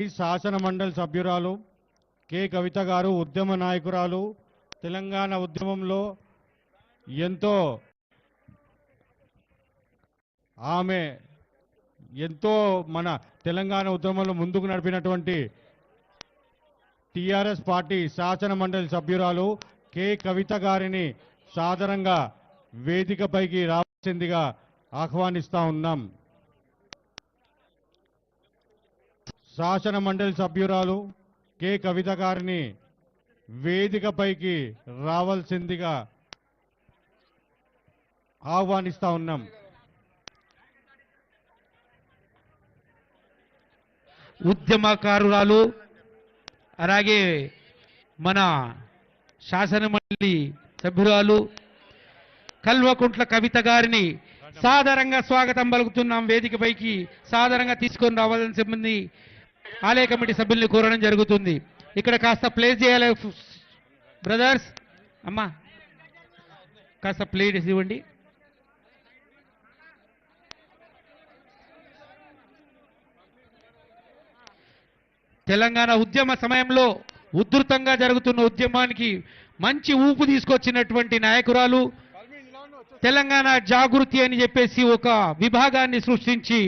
ఈ శాసన మండలి సభ్యురాలు కె. కవిత గారు ఉద్యమ నాయకురాలు. తెలంగాణ ఉద్యమంలో ఎంతో ఆమె ఎంతో మన తెలంగాణ ఉద్యమంలో ముందుకు నడిపినటువంటి టిఆర్ఎస్ పార్టీ శాసన మండలి సభ్యురాలు కె. కవిత గారిని సాధారణంగా వేదికపైకి రావాల్సిందిగా ఆహ్వానిస్తా ఉన్నాం. శాసన మండలి సభ్యురాలు కె. కవిత గారిని వేదికపైకి రావాల్సిందిగా ఆహ్వానిస్తా ఉన్నాం. ఉద్యమకారురాలు అలాగే మన శాసనమండలి సభ్యురాలు కల్వకుంట్ల కవిత గారిని సాధారణంగా స్వాగతం పలుకుతున్నాం. వేదికపైకి సాధారణంగా తీసుకొని రావాల్సిన సిబ్బంది ఆలయ కమిటీ సభ్యుల్ని కోరడం జరుగుతుంది. ఇక్కడ కాస్త ప్లేస్ చేయాలి బ్రదర్స్ అమ్మా కాస్త ప్లేస్ ఇవ్వండి. తెలంగాణ ఉద్యమ సమయంలో ఉధృతంగా జరుగుతున్న ఉద్యమానికి మంచి ఊపు తీసుకొచ్చినటువంటి నాయకురాలు తెలంగాణ జాగృతి అని చెప్పేసి ఒక విభాగాన్ని సృష్టించి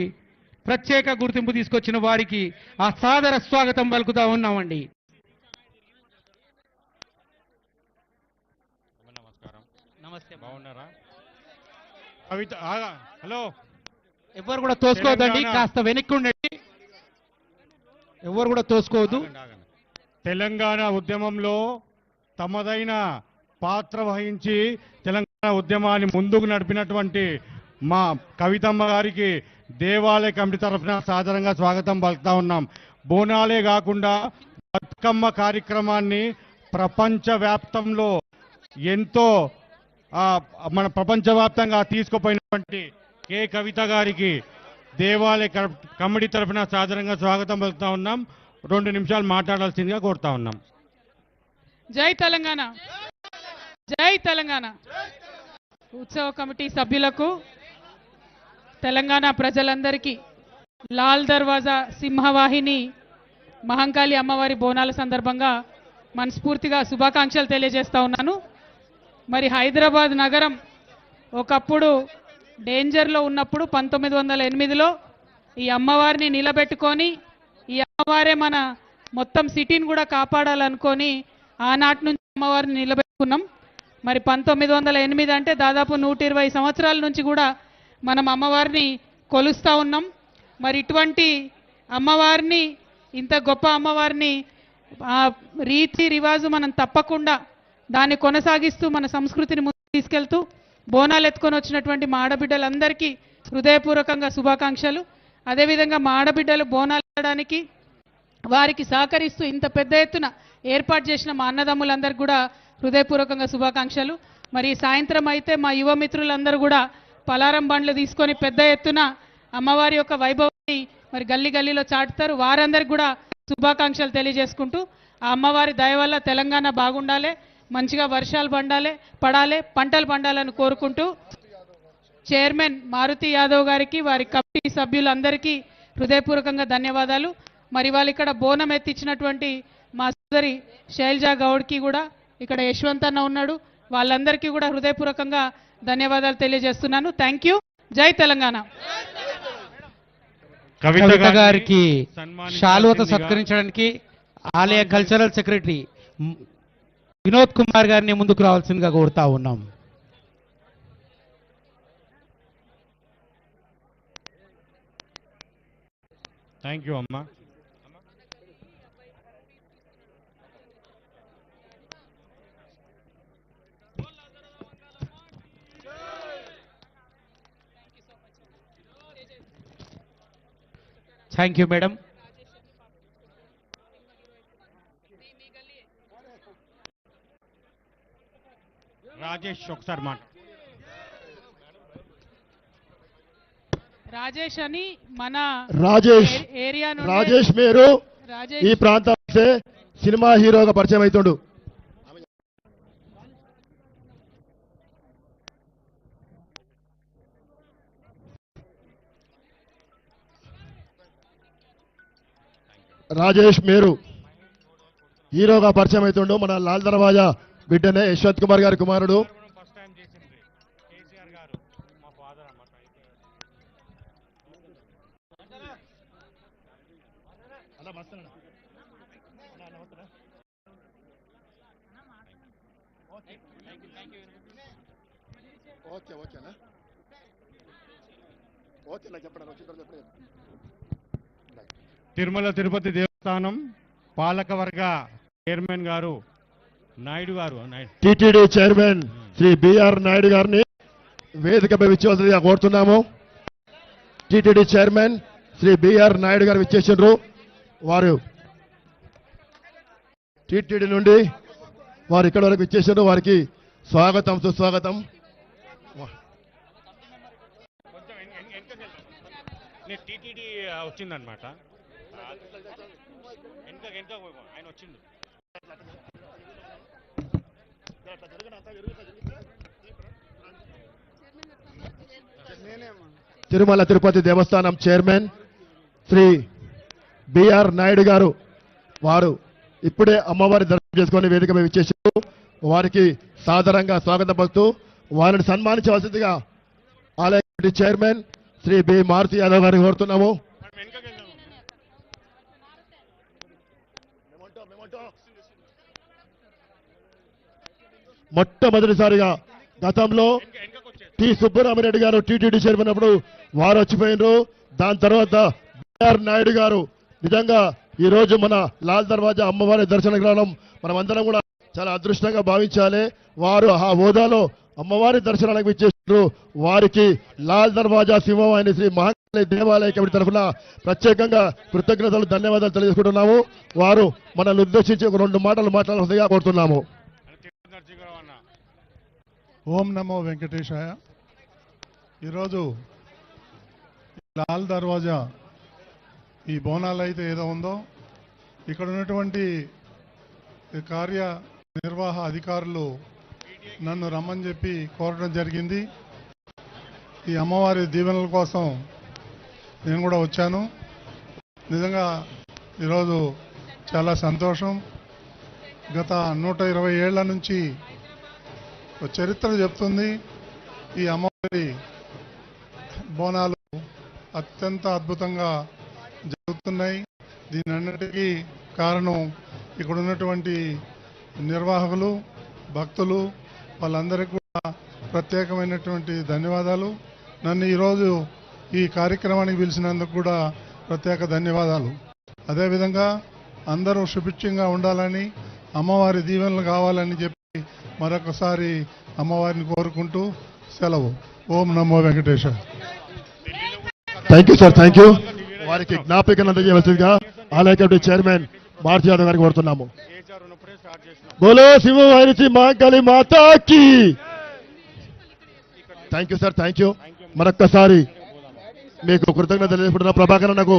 ప్రత్యేక గుర్తింపు తీసుకొచ్చిన వారికి ఆ సాదర స్వాగతం పలుకుతా ఉన్నామండి. నమస్కారం. నమస్తే బాగున్నారా? కవిత ఆగా, హలో. ఎవరు కూడా తోసుకోవద్దండి కాస్త వెనక్కి ఉండండి ఎవరు కూడా తోసుకోవద్దు. తెలంగాణ ఉద్యమంలో తమదైన పాత్ర వహించి తెలంగాణ ఉద్యమాన్ని ముందుకు నడిపినటువంటి మా కవితమ్మ గారికి దేవాలయ కమిటీ తరఫున సాధారణంగా స్వాగతం పలుకుతా ఉన్నాం. బోనాలే కాకుండా బతుకమ్మ కార్యక్రమాన్ని ప్రపంచవ్యాప్తంలో ఎంతో మన ప్రపంచవ్యాప్తంగా తీసుకుపోయినటువంటి కే. కవిత గారికి దేవాలయ కమిటీ తరఫున సాధారణంగా స్వాగతం పలుకుతా ఉన్నాం. రెండు నిమిషాలు మాట్లాడాల్సిందిగా కోరుతా ఉన్నాం. జై తెలంగాణ! జై తెలంగాణ! ఉత్సవ కమిటీ సభ్యులకు తెలంగాణ ప్రజలందరికీ లాల్ దర్వాజా సింహవాహిని మహంకాళి అమ్మవారి బోనాల సందర్భంగా మనస్ఫూర్తిగా శుభాకాంక్షలు తెలియజేస్తా ఉన్నాను. మరి హైదరాబాద్ నగరం ఒకప్పుడు డేంజర్లో ఉన్నప్పుడు పంతొమ్మిది వందల ఎనిమిదిలో ఈ అమ్మవారిని నిలబెట్టుకొని ఈ అమ్మవారే మన మొత్తం సిటీని కూడా కాపాడాలనుకొని ఆనాటి నుంచి అమ్మవారిని నిలబెట్టుకున్నాం. మరి పంతొమ్మిది వందల ఎనిమిది అంటే దాదాపు నూట ఇరవై సంవత్సరాల నుంచి కూడా మనం అమ్మవారిని కొలుస్తూ ఉన్నాం. మరి ఇటువంటి అమ్మవారిని ఇంత గొప్ప అమ్మవారిని ఆ రీతి రివాజు మనం తప్పకుండా దాన్ని కొనసాగిస్తూ మన సంస్కృతిని ముందు తీసుకెళ్తూ బోనాలు ఎత్తుకొని వచ్చినటువంటి మా ఆడబిడ్డలందరికీ హృదయపూర్వకంగా శుభాకాంక్షలు. అదేవిధంగా మా ఆడబిడ్డలు బోనాలు వేయడానికి వారికి సహకరిస్తూ ఇంత పెద్ద ఎత్తున ఏర్పాటు చేసిన మా అన్నదమ్ములందరికీ కూడా హృదయపూర్వకంగా శుభాకాంక్షలు. మరి సాయంత్రం అయితే మా యువ మిత్రులందరూ కూడా పలారం బండ్లు తీసుకొని పెద్ద ఎత్తున అమ్మవారి యొక్క వైభవాన్ని మరి గల్లీ గల్లీలో చాటుతారు. వారందరికి కూడా శుభాకాంక్షలు తెలియజేసుకుంటూ ఆ అమ్మవారి దయ వల్ల తెలంగాణ బాగుండాలి మంచిగా వర్షాలు పండాలి పడాలి పంటలు పండాలని కోరుకుంటూ చైర్మన్ మారుతి యాదవ్ గారికి వారి కమిటీ సభ్యులందరికీ హృదయపూర్వకంగా ధన్యవాదాలు. మరి వాళ్ళు ఇక్కడ బోనం ఎత్తిచ్చినటువంటి మా సోదరి శైలజా గౌడ్కి కూడా ఇక్కడ యశ్వంత్ అన్న ఉన్నాడు. వాళ్ళందరికీ కూడా హృదయపూర్వకంగా ధన్యవాదాలు తెలియజేస్తున్నాను. థ్యాంక్ యూ జై తెలంగాణ. కవిత గారికి శాలువత సత్కరించడానికి ఆలయ కల్చరల్ సెక్రటరీ వినోద్ కుమార్ గారిని ముందుకు రావాల్సిందిగా కోరుతా ఉన్నాం. థ్యాంక్ యూ అమ్మా. Thank you madam. రాజేష్ ఒకసారి మాట. రాజేష్ అని మన రాజేష్ ఏరియా రాజేష్ మీరు రాజేష్ ఈ ప్రాంతం సినిమా హీరోగా పరిచయం అవుతుండు. రాజేష్ మేరు. హీరోగా పరిచయం అవుతుండు మన లాల్ దర్వాజా బిడ్డనే యశ్వంత్ కుమార్ గారి కుమారుడు. ఓకే ఓకేనా ఓకే చెప్పండి చెప్పండి. తిరుమల తిరుపతి దేవస్థానం పాలకవర్గ చైర్మన్ గారు నాయుడు గారు TTD chairman Shri BR Naidu గారిని వేదికపై విచ్చేవలసిందిగా కోరుతున్నాము. TTD chairman Shri BR Naidu గారు విచ్చేసిండ్రు వారు టిటిడి నుండి వారు ఇక్కడ వరకు విచ్చేసిండ్రు వారికి స్వాగతం సుస్వాగతం. టీటీడీ వచ్చిందనమాట వెనక వెనక ఆయన వచ్చిండు. తిరుమల తిరుపతి దేవస్థానం చైర్మన్ శ్రీ బిఆర్ నాయుడు గారు వారు ఇప్పుడే అమ్మవారి దర్శనం చేసుకొని వేదికపై విచ్చేసారు. వారికి సాదరంగా స్వాగతం పలుకుతూ వారిని సన్మానించవలసిందిగా ఆలయ committee chairman Shri B. Maruti Yadav గారిని కోరుతున్నాము వెనకకి వెళ్దాము మొట్టమొదటిసారిగా గతంలో టి సుబ్బరామరెడ్డి గారు టీటీడీ చైర్మన్ అప్పుడు వారు వచ్చిపోయినరు. దాని తర్వాత బిఆర్ నాయుడు గారు నిజంగా ఈ రోజు మన లాల్ దర్వాజా అమ్మవారి దర్శనకు రావడం మనం అందరం కూడా చాలా అదృష్టంగా భావించాలి. వారు ఆ హోదాలో అమ్మవారి దర్శనానికి ఇచ్చేసారు వారికి లాల్ దర్వాజా సింహవాహిని శ్రీ మహాకాళి దేవాలయ కమిటీ తరఫున ప్రత్యేకంగా కృతజ్ఞతలు ధన్యవాదాలు తెలియజేసుకుంటున్నాము. వారు మనల్ని ఉద్దేశించి ఒక రెండు మాటలు మాట్లాడాల్సిందిగా కోరుతున్నాము అని తిరుపతి నరసింహరావు అన్న ఓం నమో వెంకటేశాయ. ఈరోజు లాల్ దర్వాజా ఈ బోనాలు అయితే ఏదో ఉందో ఇక్కడ ఉన్నటువంటి కార్య నిర్వాహ అధికారులు నన్ను రమ్మని చెప్పి కోరడం జరిగింది. ఈ అమ్మవారి దీవెనల కోసం నేను కూడా వచ్చాను. నిజంగా ఈరోజు చాలా సంతోషం. గత నూట ఇరవై ఏళ్ళ నుంచి చరిత్ర చెప్తుంది. ఈ అమ్మవారి బోనాలు అత్యంత అద్భుతంగా జరుగుతున్నాయి. దీని అన్నిటికీ కారణం ఇక్కడ ఉన్నటువంటి నిర్వాహకులు భక్తులు వాళ్ళందరికీ కూడా ప్రత్యేకమైనటువంటి ధన్యవాదాలు. నన్ను ఈరోజు ఈ కార్యక్రమానికి పిలిచినందుకు కూడా ప్రత్యేక ధన్యవాదాలు. అదేవిధంగా అందరూ సుభిక్షంగా ఉండాలని అమ్మవారి దీవెనలు కావాలని చెప్పి మరొకసారి అమ్మవారిని కోరుకుంటూ సెలవు. ఓం నమో Venkateshwara thank you sir thank you వారికి జ్ఞాపికను అందజేయవలసిందిగా ఆలయ కమిటీ చైర్మన్ మారుతి యాదవ్ గారికి కోరుతున్నాము. కేసీఆర్ ఉన్నప్పుడే స్టార్ట్ చేసినాం బోలో మహాకాళి మాతాకి. Thank you sir thank you మరొక్కసారి మీకు కృతజ్ఞత తెలియజేసుకుంటున్న ప్రభాకర్ అన్నకు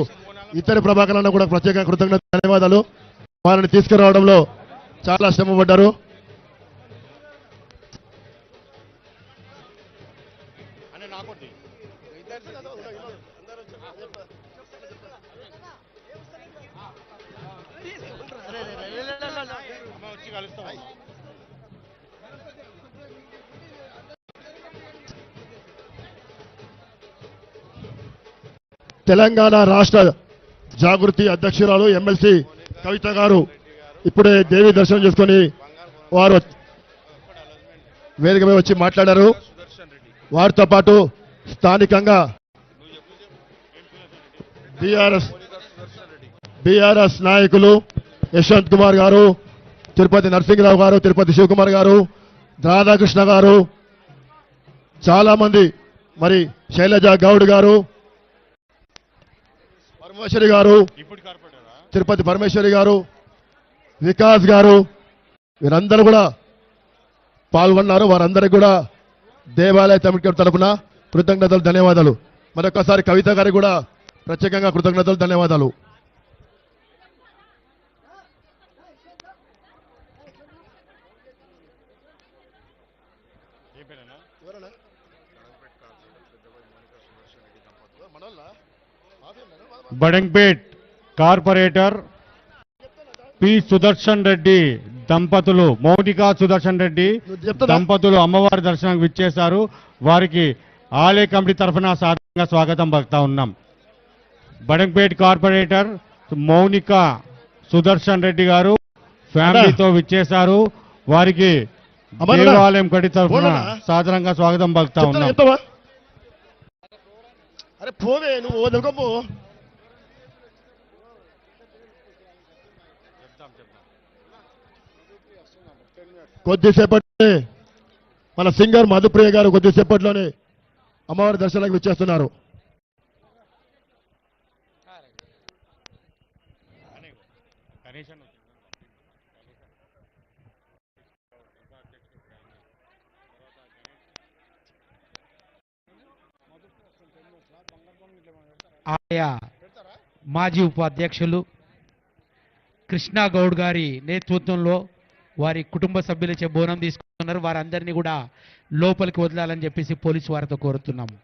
ఇతర ప్రభాకర్ అన్న కూడా ప్రత్యేక కృతజ్ఞత ధన్యవాదాలు. వారిని తీసుకురావడంలో చాలా శ్రమ పడ్డారు. తెలంగాణ రాష్ట్ర జాగృతి అధ్యక్షురాలు ఎమ్మెల్సీ కవిత గారు. ఇప్పుడే దేవి దర్శనం చేసుకొని వారు వేదికపై వచ్చి మాట్లాడారు. వారితో పాటు స్థానికంగా బీఆర్ఎస్ బీఆర్ఎస్ నాయకులు యశ్వంత్ కుమార్ గారు తిరుపతి నరసింహరావు గారు తిరుపతి శివకుమార్ గారు రాధాకృష్ణ గారు చాలా మంది మరి శైలజ గౌడ్ గారు పరమేశ్వరి గారు తిరుపతి పరమేశ్వరి గారు వికాస్ గారు వీరందరూ కూడా పాల్గొన్నారు. వారందరికీ కూడా దేవాలయ కమిటీ తరపున కృతజ్ఞతలు ధన్యవాదాలు. మరొకసారి కవిత గారికి కూడా ప్రత్యేకంగా కృతజ్ఞతలు ధన్యవాదాలు. బడంగ్పేట్ కార్పొరేటర్ పి సుదర్శన్ రెడ్డి దంపతులు మౌనిక సుదర్శన్ రెడ్డి? దంపతులు అమ్మవారి దర్శనానికి విచ్చేశారు వారికి ఆలయ కమిటీ తరఫున సాధారణంగా స్వాగతం పలుకుతా ఉన్నాం బడంపేట్ కార్పొరేటర్ మౌనిక సుదర్శన్ రెడ్డి గారు ఫ్యామిలీతో విచ్చేశారు వారికి? దేవాలయం కమిటీ తరఫున? సాధారణంగా స్వాగతం పలుకుతా? ఉన్నాం? అరే పోవే నువ్వు కొద్దిసేపటి మన సింగర్ మధుప్రియ గారు కొద్దిసేపట్లోనే అమ్మవారి దర్శనానికి వచ్చేస్తున్నారు. ఆయా మాజీ ఉపాధ్యక్షులు కృష్ణా గౌడ్ గారి నేతృత్వంలో వారి కుటుంబ సభ్యులచే బోనం తీసుకున్నారు. వారందరినీ కూడా లోపలికి వదలాలని చెప్పేసి పోలీసు వారితో కోరుతున్నాము.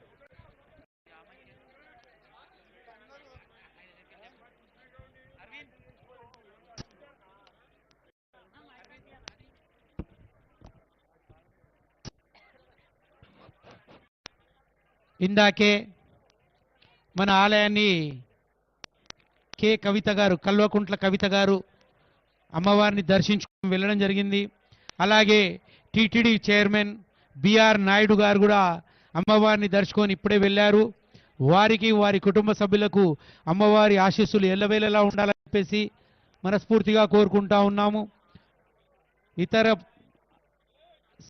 ఇందాకే మన ఆలయాన్ని కె కవిత గారు కల్వకుంట్ల కవిత గారు అమ్మవారిని దర్శించుకుని వెళ్ళడం జరిగింది. అలాగే టీటీడీ చైర్మన్ బిఆర్ నాయుడు గారు కూడా అమ్మవారిని దర్శుకొని ఇప్పుడే వెళ్ళారు. వారికి వారి కుటుంబ సభ్యులకు అమ్మవారి ఆశీస్సులు ఎల్లవేళలా ఉండాలని చెప్పేసి మనస్ఫూర్తిగా కోరుకుంటా ఉన్నాము. ఇతర